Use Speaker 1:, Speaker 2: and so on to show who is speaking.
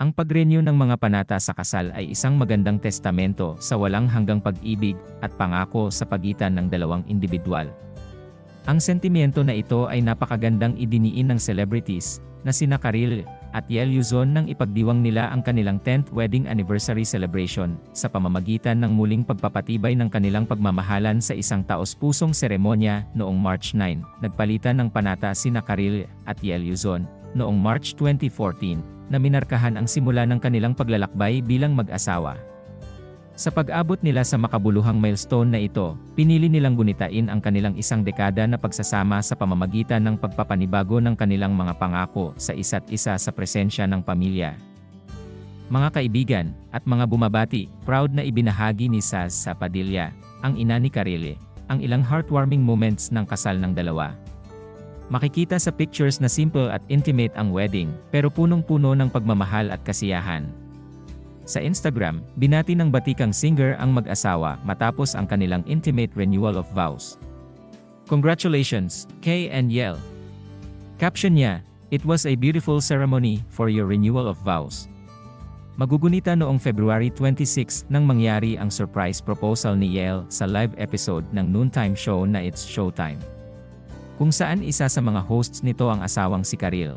Speaker 1: Ang pag-renew ng mga panata sa kasal ay isang magandang testamento sa walang hanggang pag-ibig at pangako sa pagitan ng dalawang individual. Ang sentimiento na ito ay napakagandang idiniin ng celebrities na sina Karil at Yael Yuzon nang ipagdiwang nila ang kanilang 10th wedding anniversary celebration sa pamamagitan ng muling pagpapatibay ng kanilang pagmamahalan sa isang taos-pusong seremonya noong March 9. Nagpalitan ng panata sina Karil at Yael Yuzon noong March 2014 na minarkahan ang simula ng kanilang paglalakbay bilang mag-asawa. Sa pag-abot nila sa makabuluhang milestone na ito, pinili nilang gunitain ang kanilang isang dekada na pagsasama sa pamamagitan ng pagpapanibago ng kanilang mga pangako sa isa't isa sa presensya ng pamilya. Mga kaibigan, at mga bumabati, proud na ibinahagi ni Saz sa Padilla, ang ina ni Karile, ang ilang heartwarming moments ng kasal ng dalawa. Makikita sa pictures na simple at intimate ang wedding, pero punong-puno ng pagmamahal at kasiyahan. Sa Instagram, binati ng batikang singer ang mag-asawa matapos ang kanilang intimate renewal of vows. Congratulations, Kay and Yel. Caption niya, It was a beautiful ceremony for your renewal of vows. Magugunita noong February 26 nang mangyari ang surprise proposal ni Yel sa live episode ng noontime show na It's Showtime kung saan isa sa mga hosts nito ang asawang si Karil.